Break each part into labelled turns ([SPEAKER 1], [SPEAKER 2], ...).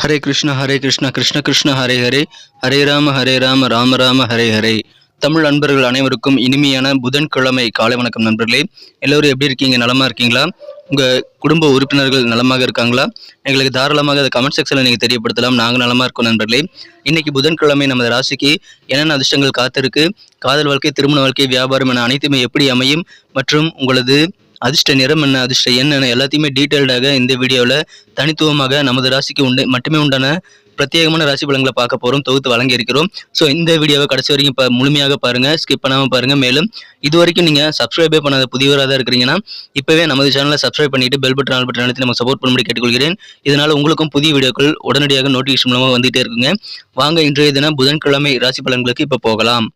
[SPEAKER 1] ஹரே கிருஷ்ண ஹரே கிருஷ்ண கிருஷ்ண கிருஷ்ண ஹரே ஹரே. ஹரே ராம ஹரே ராம ராம ராம ஹரே ஹரே. தமிழ் நண்பர்கள் அனைவருக்கும் இனிமையான புதன்கிழமை காலை வணக்கம் நண்பர்களே. எல்லோரும் எப்படி இருக்கீங்க? நலமா இருக்கீங்களா? உங்கள் குடும்ப உறுப்பினர்கள் நலமாக இருக்காங்களா? எங்களுக்கு தாராளமாக அதை கமெண்ட் செக்ஷனில் நீங்கள் தெரியப்படுத்தலாம். நாங்கள் நலமாக இருக்கோம் நண்பர்களே. இன்னைக்கு புதன்கிழமை நமது ராசிக்கு என்னென்ன அதிர்ஷ்டங்கள் காத்திருக்கு? காதல் வாழ்க்கை திருமண வாழ்க்கை வியாபாரம் என அனைத்துமே எப்படி அமையும்? மற்றும் உங்களது அதிர்ஷ்ட நிறம் என்ன அதிர்ஷ்ட எண் என்ன எல்லாத்தையுமே டீட்டெயில்டாக இந்த வீடியோவில் தனித்துவமாக நமது ராசிக்கு உண்டு மட்டுமே உண்டான பிரத்யேகமான ராசி பலன்களை பார்க்க போகிறோம் தொகுத்து வழங்கி இருக்கிறோம் ஸோ இந்த வீடியோவை கடைசி வரைக்கும் இப்போ முழுமையாக பாருங்கள் ஸ்கிப் பண்ணாமல் பாருங்கள் மேலும் இது வரைக்கும் நீங்கள் சப்ஸ்கிரைபே பண்ணாத புதியவராக தான் இருக்கிறீங்கன்னா இப்போவே நமது சேனலை சப்ஸ்கிரைப் பண்ணிட்டு பெல் பட்டன் ஆல் பட்டன் அழுத்தி நம்ம சப்போர்ட் பண்ணும்படி கேட்டுக்கொள்கிறேன். இதனால் உங்களுக்கும் புதிய வீடியோக்கள் உடனடியாக நோட்டிஃபிகேஷன் மூலமாக வந்துகிட்டே இருக்குங்க. வாங்க இன்றைய தினம் புதன்கிழமை ராசி பலன்களுக்கு இப்போ போகலாம்.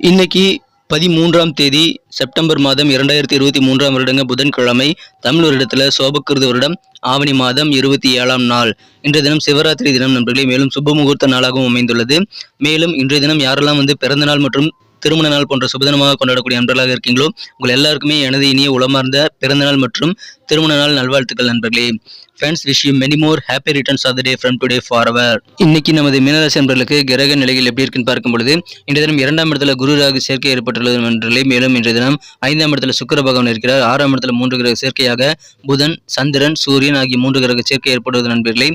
[SPEAKER 1] இன்னைக்கு பதிமூன்றாம் தேதி செப்டம்பர் மாதம் இரண்டாயிரத்தி இருபத்தி மூன்றாம் வருடங்க புதன்கிழமை தமிழ் வருடத்தில் சோபக்கிருத வருடம் ஆவணி மாதம் இருபத்தி ஏழாம் நாள். இன்றைய தினம் சிவராத்திரி தினம் நண்பர்களே மேலும் சுப முகூர்த்த நாளாகவும் அமைந்துள்ளது. மேலும் இன்றைய தினம் யாரெல்லாம் வந்து பிறந்த நாள் மற்றும் திருமண நாள் போன்ற சுபதினமாக கொண்டாடக்கூடிய நண்பர்களாக இருக்கீங்களோ உங்கள் எல்லாருக்குமே எனது இனிய உளமார்ந்த பிறந்த நாள் மற்றும் திருமண நாள் நல்வாழ்த்துக்கள் நண்பர்களே. Friends wish you many more happy returns of the day from today for our இன்னைக்கு நமது மீனராசி நண்பர்களுக்கு கிரக நிலைகள் எப்படி இருக்குன்னு பார்க்கும் பொழுது இன்றைய தினம் இரண்டாம் இடத்துல குரு ராகு சேர்க்கை ஏற்பட்டுள்ளது என்றே மேலும் இன்றைய தினம் ஐந்தாம் இடத்துல சுக்கர பகவான் இருக்கிறார். ஆறாம் இடத்துல மூன்று கிரக சேர்க்கையாக புதன் சந்திரன் சூரியன் ஆகிய மூன்று கிரக சேர்க்கை ஏற்படுவது நண்பர்களே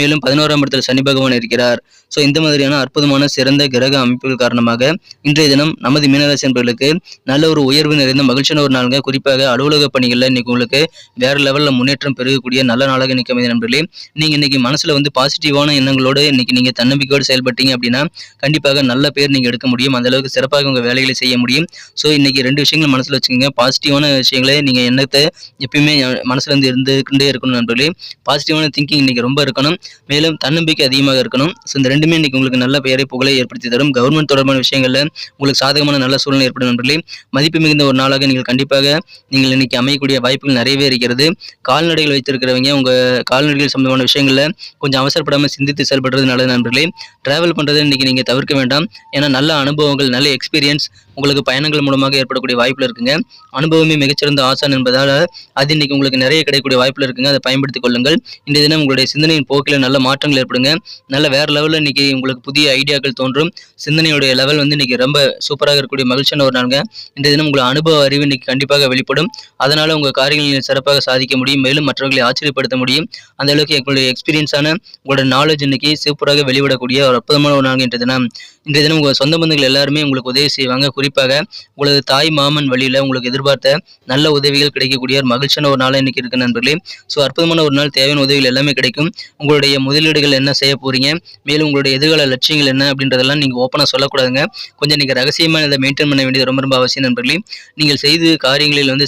[SPEAKER 1] மேலும் பதினோராம் இடத்துல சனி பகவான் இருக்கிறார். ஸோ இந்த மாதிரியான அற்புதமான சிறந்த கிரக அமைப்புகள் காரணமாக இன்றைய தினம் நமது மீனராசி என்பர்களுக்கு நல்ல ஒரு உயர்வு நிறைந்த மகிழ்ச்சியான ஒரு நாளுங்க. குறிப்பாக அலுவலக பணிகளில் இன்னைக்கு உங்களுக்கு வேற லெவலில் முன்னேற்றம் பெருகக்கூடிய நல்ல நாளாக இன்னைக்கு அமைதி நண்பர்களே. நீங்கள் இன்னைக்கு மனசில் வந்து பாசிட்டிவான எண்ணங்களோடு இன்னைக்கு நீங்கள் தன்னம்பிக்கையோடு செயல்பட்டீங்க அப்படின்னா கண்டிப்பாக நல்ல பேர் நீங்க எடுக்க முடியும். அந்த அளவுக்கு சிறப்பாக உங்கள் வேலைகளை செய்ய முடியும். ஸோ இன்னைக்கு ரெண்டு விஷயங்கள் மனசில் வச்சுக்கோங்க. பாசிட்டிவான விஷயங்களை நீங்க எண்ணத்தை எப்பயுமே மனசுல இருந்து இருந்துக்கிட்டே இருக்கணும் நண்பர்களே. பாசிட்டிவான திங்கிங் இன்னைக்கு ரொம்ப இருக்கணும். மேலும் தன்னம்பிக்கை அதிகமாக இருக்கணும். ஸோ இந்த ரெண்டுமே இன்னைக்கு உங்களுக்கு நல்ல பெயரை புகழை ஏற்படுத்தி தரும். கவர்மெண்ட் தொடர்பான விஷயங்கள்ல உங்களுக்கு சாதகமான நல்ல சூழ்நிலை ஏற்படும் நண்பர்களே. மதிப்பு மிகுந்த ஒரு நாளாக நீங்கள் கண்டிப்பாக நீங்கள் இன்னைக்கு அமையக்கூடிய வாய்ப்புகள் நிறையவே இருக்கிறது. கால்நடைகள் வைத்திருக்கிறவங்க உங்க கால்நடைகள் சம்பந்தமான விஷயங்கள்ல கொஞ்சம் அவசரப்படாமல் சிந்தித்து செயல்படுறது நல்லது நண்பர்களே. டிராவல் பண்றதை இன்னைக்கு நீங்க தவிர்க்க வேண்டாம். ஏன்னா நல்ல அனுபவங்கள் நல்ல எக்ஸ்பீரியன்ஸ் உங்களுக்கு பயணங்கள் மூலமாக ஏற்படக்கூடிய வாய்ப்பில் இருக்குங்க. அனுபவமே மிகச்சிறந்த ஆசான் என்பதால் அது இன்னைக்கு உங்களுக்கு நிறைய கிடைக்கக்கூடிய வாய்ப்பில் இருக்குங்க. அதை பயன்படுத்திக் கொள்ளுங்கள். இன்றைய தினம் உங்களுடைய சிந்தனையின் போக்கில் நல்ல மாற்றங்கள் ஏற்படுங்க. நல்ல வேற லெவலில் இன்னைக்கு உங்களுக்கு புதிய ஐடியாக்கள் தோன்றும். சிந்தனையுடைய லெவல் வந்து இன்னைக்கு ரொம்ப சூப்பராக இருக்கக்கூடிய மகிழ்ச்சியான ஒரு நாளுங்க. இந்த தினம் உங்கள் அனுபவ அறிவு இன்னைக்கு கண்டிப்பாக வெளிப்படும். அதனால உங்க காரியங்களை சிறப்பாக சாதிக்க முடியும். மேலும் மற்றவர்களை ஆச்சரியப்படுத்த முடியும். அந்த அளவுக்கு எங்களுடைய எக்ஸ்பீரியன்ஸான உங்களோட நாலேஜ் இன்னைக்கு சூப்பராக வெளிவிடக்கூடிய ஒரு அற்புதமான ஒரு நாள் இன்றைய தினம். இன்றைய தினம் உங்கள் சொந்த பந்தங்கள் எல்லாருமே உங்களுக்கு உதவி செய்வாங்க. குறிப்பாக உங்களது தாய் மாமன் வழியில் உங்களுக்கு எதிர்பார்த்த நல்ல உதவிகள் கிடைக்கக்கூடிய ஒரு மகிழ்ச்சியான ஒரு நாளாக இன்னைக்கு இருக்கு நண்பர்களே. ஸோ அற்புதமான ஒரு நாள் தேவையான உதவிகள் எல்லாமே கிடைக்கும். உங்களுடைய முதலீடுகள் என்ன செய்ய போறீங்க? மேலும் உங்களுடைய எதிர்கால லட்சியங்கள் என்ன அப்படின்றதெல்லாம் நீங்கள் ஓப்பனாக சொல்லக்கூடாதுங்க. கொஞ்சம் நீங்கள் ரகசியமாக இதை மெயின்டைன் பண்ண வேண்டியது ரொம்ப ரொம்ப அவசியம் நண்பர்களே. நீங்கள் செய்து காரியங்களில் வந்து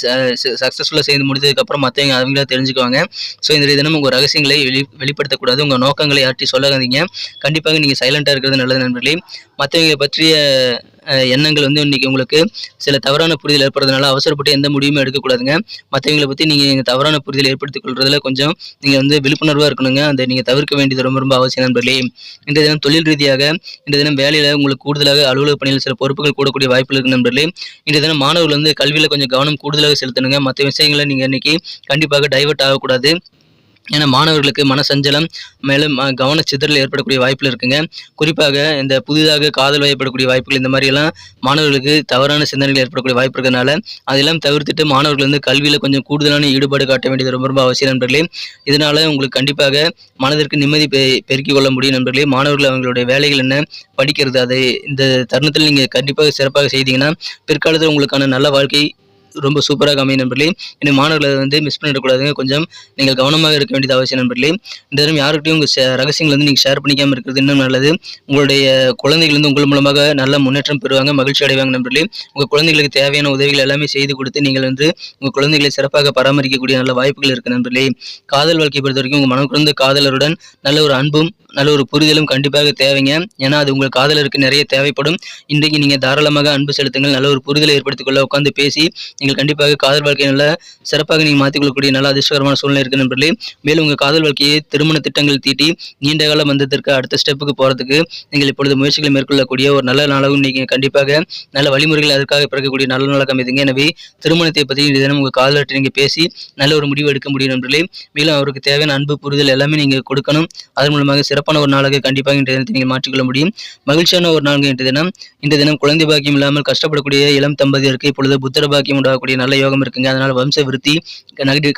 [SPEAKER 1] சக்ஸஸ்ஃபுல்லாக செய்து முடிஞ்சதுக்கப்புறம் மற்றவங்க அவங்களா தெரிஞ்சுக்குவாங்க. ஸோ இந்த தினம் உங்கள் ரகசியங்களை வெளி வெளிப்படுத்தக்கூடாது. உங்கள் நோக்கங்களை யார்ட்டி சொல்லாதீங்க கண்டிப்பாக நீங்கள் சைலண்ட்டாக இருக்கிறது நல்லது நண்பர்களே. மற்றவங்களை பற்றிய எண்ணங்கள் வந்து இன்னைக்கு உங்களுக்கு சில தவறான புரிதல் ஏற்படுறதுனால அவசரப்பட்டு எந்த முடிவுமே எடுக்கக்கூடாதுங்க. மற்றவங்களை பற்றி நீங்கள் தவறான புரிதல் ஏற்படுத்திக் கொள்றதுல கொஞ்சம் நீங்கள் வந்து விழிப்புணர்வாக இருக்கணுங்க. அந்த நீங்கள் தவிர்க்க வேண்டியது ரொம்ப ரொம்ப அவசியம் நண்பர்களே. இந்த தினம் தொழில் ரீதியாக இந்த தினம் வேலையில் உங்களுக்கு கூடுதலாக அலுவலக பணியில் சில பொறுப்புகள் கூடக்கூடிய வாய்ப்புகள் இருக்கு நண்பர்களே. இந்த தினம் மாணவர்கள் வந்து கல்வியில் கொஞ்சம் கவனம் கூடுதலாக செலுத்தணுங்க. மற்ற விஷயங்களை நீங்கள் இன்னைக்கு கண்டிப்பாக டைவர்ட் ஆகக்கூடாது. ஏன்னா மாணவர்களுக்கு மனசஞ்சலம் மேலும் கவனச்சிதறல் ஏற்படக்கூடிய வாய்ப்புகள் இருக்குங்க. குறிப்பாக இந்த புதிதாக காதல் வயப்படக்கூடிய வாய்ப்புகள் இந்த மாதிரியெல்லாம் மாணவர்களுக்கு தவறான சிந்தனைகள் ஏற்படக்கூடிய வாய்ப்பு இருக்கிறதுனால அதெல்லாம் தவிர்த்துட்டு மாணவர்கள் வந்து கல்வியில் கொஞ்சம் கூடுதலான ஈடுபாடு காட்ட வேண்டியது ரொம்ப ரொம்ப அவசியம் நண்பர்களே. இதனால் உங்களுக்கு கண்டிப்பாக மனதிற்கு நிம்மதி பெ பெருக்கிக் கொள்ள முடியும் நண்பர்களே. மாணவர்கள் அவங்களுடைய வேலைகள் என்ன படிக்கிறது அதை இந்த தருணத்தில் நீங்கள் கண்டிப்பாக சிறப்பாக செய்தீங்கன்னா பிற்காலத்தில் உங்களுக்கான நல்ல வாழ்க்கை ரொம்ப சூப்பராக அமையும் நண்பர்களே. எனவே மாணவர்களை வந்து மிஸ் பண்ணிடக்கூடாதுங்க. கொஞ்சம் நீங்கள் கவனமாக இருக்க வேண்டியது அவசியம் நண்பர்களே. இந்த நேரம் யாருக்கிட்டையும் உங்கள் ரகசியங்கள் வந்து நீங்கள் ஷேர் பண்ணிக்காமல் இருக்கிறது இன்னும் நல்லது. உங்களுடைய குழந்தைகள் வந்து உங்கள் மூலமாக நல்ல முன்னேற்றம் பெறுவாங்க மகிழ்ச்சி அடைவாங்க நண்பர்களே. உங்கள் குழந்தைகளுக்கு தேவையான உதவிகள் எல்லாமே செய்து கொடுத்து நீங்கள் வந்து உங்கள் குழந்தைகளை சிறப்பாக பராமரிக்கக்கூடிய நல்ல வாய்ப்புகள் இருக்குது நண்பர்களே. காதல் வாழ்க்கையை பொறுத்த வரைக்கும் உங்கள் மனம் குழந்த காதலருடன் நல்ல ஒரு அன்பும் நல்ல ஒரு புரிதலும் கண்டிப்பாக தேவைங்க. ஏன்னா அது உங்கள் காதலருக்கு நிறைய தேவைப்படும். இன்றைக்கு நீங்கள் தாராளமாக அன்பு செலுத்துங்கள். நல்ல ஒரு புரிதலை ஏற்படுத்திக் கொள்ள உட்காந்து பேசி நீங்கள் கண்டிப்பாக காதல் வாழ்க்கையை நல்ல சிறப்பாக நீங்கள் மாற்றிக்கொள்ளக்கூடிய நல்ல அதிர்ஷ்டகரமான சூழ்நிலை இருக்கு நண்பர்களே. மேலும் உங்கள் காதல் வாழ்க்கையை திருமண திட்டங்கள் தீட்டி நீண்ட கால பந்தத்திற்கு அடுத்த ஸ்டெப்புக்கு போகிறதுக்கு நீங்கள் இப்பொழுது முயற்சிகளை மேற்கொள்ளக்கூடிய ஒரு நல்ல நாளாகவும் நீங்கள் கண்டிப்பாக நல்ல வழிமுறைகள் அதற்காக பிறக்கக்கூடிய நல்ல நாளாக அமைதுங்க. எனவே திருமணத்தை பற்றி தினம் உங்கள் காதலர்கிட்ட நீங்கள் பேசி நல்ல ஒரு முடிவு எடுக்க முடியும் நண்பர்களே. மேலும் அவருக்கு தேவையான அன்பு புரிதல் எல்லாமே நீங்கள் கொடுக்கணும். அதன் மூலமாக சிறப்பு சிறப்பான ஒரு நாளாக கண்டிப்பாக இன்றைய தினத்தை நீங்கள் மாற்றிக்கொள்ள முடியும். மகிழ்ச்சியான ஒரு நாள் இன்றைய தினம். இந்த தினம் குழந்தை பாக்கியம் இல்லாமல் கஷ்டப்படக்கூடிய இளம் தம்பதியருக்கு இப்பொழுது புத்திர பாக்கியம் உண்டாகக்கூடிய நல்ல யோகம் இருக்குங்க. அதனால் வம்ச விருத்தி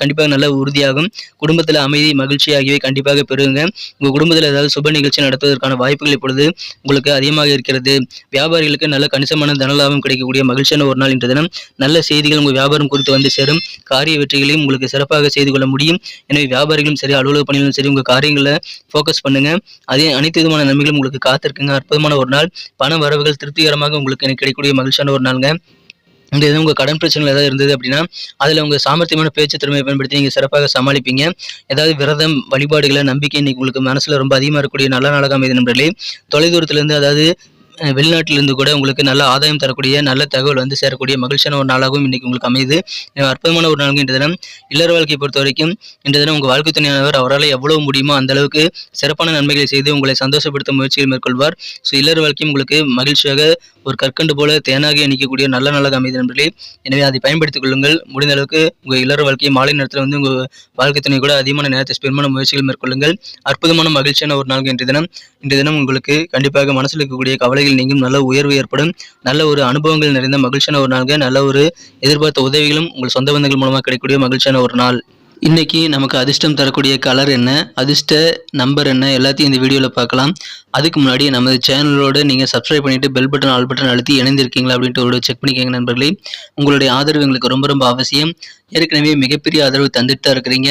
[SPEAKER 1] கண்டிப்பாக நல்ல உறுதியாகும். குடும்பத்தில் அமைதி மகிழ்ச்சி ஆகியவை கண்டிப்பாக பெறுங்க உங்கள் குடும்பத்தில் ஏதாவது சுப நிகழ்ச்சி நடத்துவதற்கான வாய்ப்புகள் இப்பொழுது உங்களுக்கு அதிகமாக இருக்கிறது. வியாபாரிகளுக்கு நல்ல கணிசமான தனலாபம் கிடைக்கக்கூடிய மகிழ்ச்சியான ஒரு நாள் இன்று தினம். நல்ல செய்திகள் உங்கள் வியாபாரம் குறித்து வந்து சேரும். காரிய வெற்றிகளையும் உங்களுக்கு சிறப்பாக செய்து கொள்ள முடியும். எனவே வியாபாரிகளும் சரி அலுவலக பணிகளும் சரி உங்கள் காரியங்களில் ஃபோக்கஸ் பண்ணுங்க. அதே அனைத்து விதமான நன்மைகளும் உங்களுக்கு காத்திருக்குங்க. அற்புதமான ஒரு நாள். பண வரவுகள் திருப்திகரமாக உங்களுக்கு எனக்கு கிடைக்கக்கூடிய மகிழ்ச்சியான ஒரு நாளுங்க. இந்த இது உங்கள் கடன் பிரச்சனைகள் ஏதாவது இருந்தது அப்படின்னா அதில் உங்கள் சாமர்த்தியமான பேச்சு திறமையை பயன்படுத்தி நீங்கள் சிறப்பாக சமாளிப்பீங்க. ஏதாவது விரதம் வழிபாடுகளை நம்பிக்கை இன்னைக்கு உங்களுக்கு மனசில் ரொம்ப அதிகமாக இருக்கக்கூடிய நல்ல நாளாக அமைது நண்பர்களே. தொலைதூரத்துலேருந்து அதாவது வெளிநாட்டிலிருந்து கூட உங்களுக்கு நல்ல ஆதாயம் தரக்கூடிய நல்ல தகவல் வந்து சேரக்கூடிய மகிழ்ச்சியான ஒரு நாளாகவும் இன்றைக்கி உங்களுக்கு அமையுது. அற்புதமான ஒரு நாளும் இந்த தினம். இல்லற வாழ்க்கையை பொறுத்த வரைக்கும் இந்த தினம் உங்கள் வாழ்க்கை துணையானவர் அவரால் எவ்வளவு முடியுமோ அந்த அளவுக்கு சிறப்பான நன்மைகளை செய்து உங்களை சந்தோஷப்படுத்த முயற்சிகள் மேற்கொள்வார். ஸோ இல்லற வாழ்க்கையும் உங்களுக்கு மகிழ்ச்சியாக ஒரு கற்கண்டு போல தேனாகி அணிக்கக்கூடிய நல்ல நாளாக அமைது நண்பர்களே. எனவே அதை பயன்படுத்திக் கொள்ளுங்கள். முடிந்த அளவுக்கு உங்கள் இல்லற வாழ்க்கையை மாலை நேரத்தில் வந்து உங்கள் வாழ்க்கை துணை கூட அதிகமான நேரத்தை ஸ்பெண்ட் பண்ண முயற்சிகள் மேற்கொள்ளுங்கள். அற்புதமான மகிழ்ச்சியான ஒரு நாள் இன்றைய தினம். இன்றைய தினம் உங்களுக்கு கண்டிப்பாக மனசில் இருக்கக்கூடிய கவலை கவலைகள் நீங்கும் நல்ல உயர்வு ஏற்படும். நல்ல ஒரு அனுபவங்கள் நிறைந்த மகிழ்ச்சியான ஒரு நாள்கள் நல்ல ஒரு எதிர்பார்த்த உதவிகளும் உங்கள் சொந்த பந்தங்கள் மூலமாக கிடைக்கக்கூடிய மகிழ்ச்சியான ஒரு நாள். இன்னைக்கு நமக்கு அதிர்ஷ்டம் தரக்கூடிய கலர் என்ன? அதிர்ஷ்ட நம்பர் என்ன? எல்லாத்தையும் இந்த வீடியோவில் பார்க்கலாம். அதுக்கு முன்னாடி நமது சேனலோடு நீங்கள் சப்ஸ்கிரைப் பண்ணிட்டு பெல் பட்டன் ஆல் பட்டன் அழுத்தி இணைந்திருக்கீங்களா அப்படின்ட்டு ஒரு செக் பண்ணிக்கோங்க நண்பர்களே. உங்களுடைய ஆதரவு எங்களுக்கு ரொம்ப ரொம்ப அவசியம். ஏற்கனவே மிகப்பெரிய ஆதரவு தந்துட்டு தான் இருக்கிறீங்க.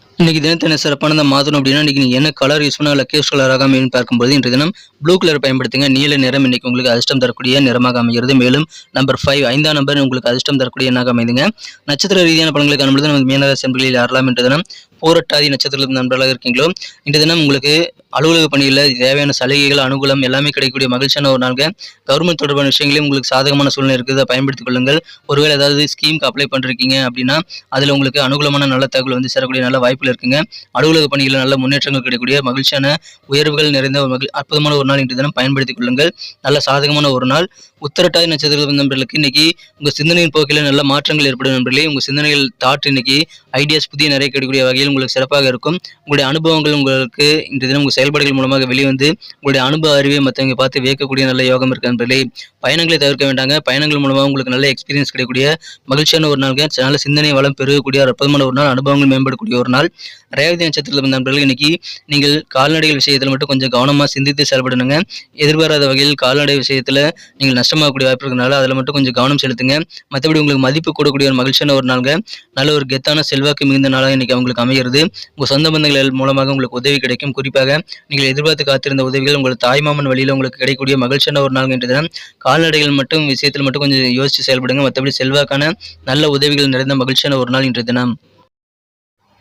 [SPEAKER 1] இன்னைக்கு என்ன சிறப்பானதை மாற்றணும் அப்படின்னா இன்னைக்கு நீங்கள் என்ன கலர் யூஸ் பண்ணால் கேஸ் கலராக அமையும் பார்க்கும்போது இன்றைய தினம் ப்ளூ கலர் பயன்படுத்துங்க. நீல நிறம் இன்னைக்கு உங்களுக்கு அதிர்ஷ்டம் தரக்கூடிய நிறமாக அமைகிறது. மேலும் நம்பர் ஃபைவ் ஐந்தாம் நம்பர் உங்களுக்கு அதிர்ஷ்டம் தரக்கூடிய எண்ணாக அமைதுங்க. நட்சத்திர ரீதியான பலன்களை காணும்பொழுது நமது மீனராசி அன்பர்களில் யாரெல்லாம் இன்று தினம் போராட்டாதி நட்சத்திரத்தில் நண்பர்களாக இருக்கீங்களோ இன்று தினம் உங்களுக்கு அலுவலக பணியில் தேவையான சலுகைகள் அனுகூலம் எல்லாமே கிடைக்கக்கூடிய மகிழ்ச்சியான ஒரு நாள்கள் கவர்மெண்ட் தொடர்பான விஷயங்களையும் உங்களுக்கு சாதகமான சூழ்நிலை இருக்குது அதை பயன்படுத்திக் கொள்ளுங்கள். ஒருவேளை ஏதாவது ஸ்கீமுக்கு அப்ளை பண்ணிருக்கீங்க அப்படின்னா அதில் உங்களுக்கு அனுகூலமான நல்ல தகவல் வந்து சேரக்கூடிய நல்ல வாய்ப்பு வாய்ப்புகள் இருக்குங்க. அலுவலக பணிகளில் நல்ல முன்னேற்றங்கள் கிடைக்கக்கூடிய மகிழ்ச்சியான உயர்வுகள் நிறைந்த ஒரு மகிழ் அற்புதமான ஒரு நாள் இன்று தினம் பயன்படுத்திக் கொள்ளுங்கள். நல்ல சாதகமான ஒரு நாள். உத்தரட்டாதி நட்சத்திர நண்பர்களுக்கு இன்னைக்கு உங்கள் சிந்தனையின் போக்கில் நல்ல மாற்றங்கள் ஏற்படும் நண்பர்களே. உங்கள் சிந்தனைகள் தாட் இன்னைக்கு ஐடியாஸ் புதிய நிறைய கிடைக்கக்கூடிய வகையில் உங்களுக்கு சிறப்பாக இருக்கும். உங்களுடைய அனுபவங்கள் உங்களுக்கு இன்று தினம் உங்கள் செயல்பாடுகள் மூலமாக வெளிவந்து உங்களுடைய அனுபவ அறிவை மற்றவங்க பார்த்து வியக்கக்கூடிய நல்ல யோகம் இருக்கு நண்பர்களே. பயணங்களை தவிர்க்க வேண்டாங்க. பயணங்கள் மூலமாக உங்களுக்கு நல்ல எக்ஸ்பீரியன்ஸ் கிடைக்கக்கூடிய மகிழ்ச்சியான ஒரு நாள் நல்ல சிந்தனை வளம் பெருகக்கூடிய அற்புதமான ஒரு நாள். அனுபவங்கள் மேம்படக்கூடிய ஒரு நாள். ரேவதி நட்சத்திரத்தில் பிறந்த நண்பர்கள் இன்னைக்கு நீங்கள் கால்நடைகள் விஷயத்தில் மட்டும் கொஞ்சம் கவனமாக சிந்தித்து செயல்படணுங்க. எதிர்பாராத வகையில் கால்நடை விஷயத்தில் நீங்கள் நஷ்டமாகக்கூடிய வாய்ப்பு இருக்கிறனால அதில் மட்டும் கொஞ்சம் கவனம் செலுத்துங்க. மற்றபடி உங்களுக்கு மதிப்பு கூடக்கூடிய ஒரு மகிழ்ச்சியான ஒரு நாளுங்க. நல்ல ஒரு கெத்தான செல்வாக்கு மிகுந்த நாளாக இன்னைக்கு அவங்களுக்கு அமைகிறது. உங்கள் சொந்த பந்தங்கள் மூலமாக உங்களுக்கு உதவி கிடைக்கும். குறிப்பாக நீங்கள் எதிர்பார்த்து காத்திருந்த உதவிகள் உங்கள் தாய்மாமன் வழியில் உங்களுக்கு கிடைக்கக்கூடிய மகிழ்ச்சியான ஒரு நாள் என்ற தினம் கால்நடைகள் மட்டும் விஷயத்தில் மட்டும் கொஞ்சம் யோசித்து செயல்படுங்க. மற்றபடி செல்வாக்கான நல்ல உதவிகள் நிறைந்த மகிழ்ச்சியான ஒரு நாள் இன்றைய தினம்.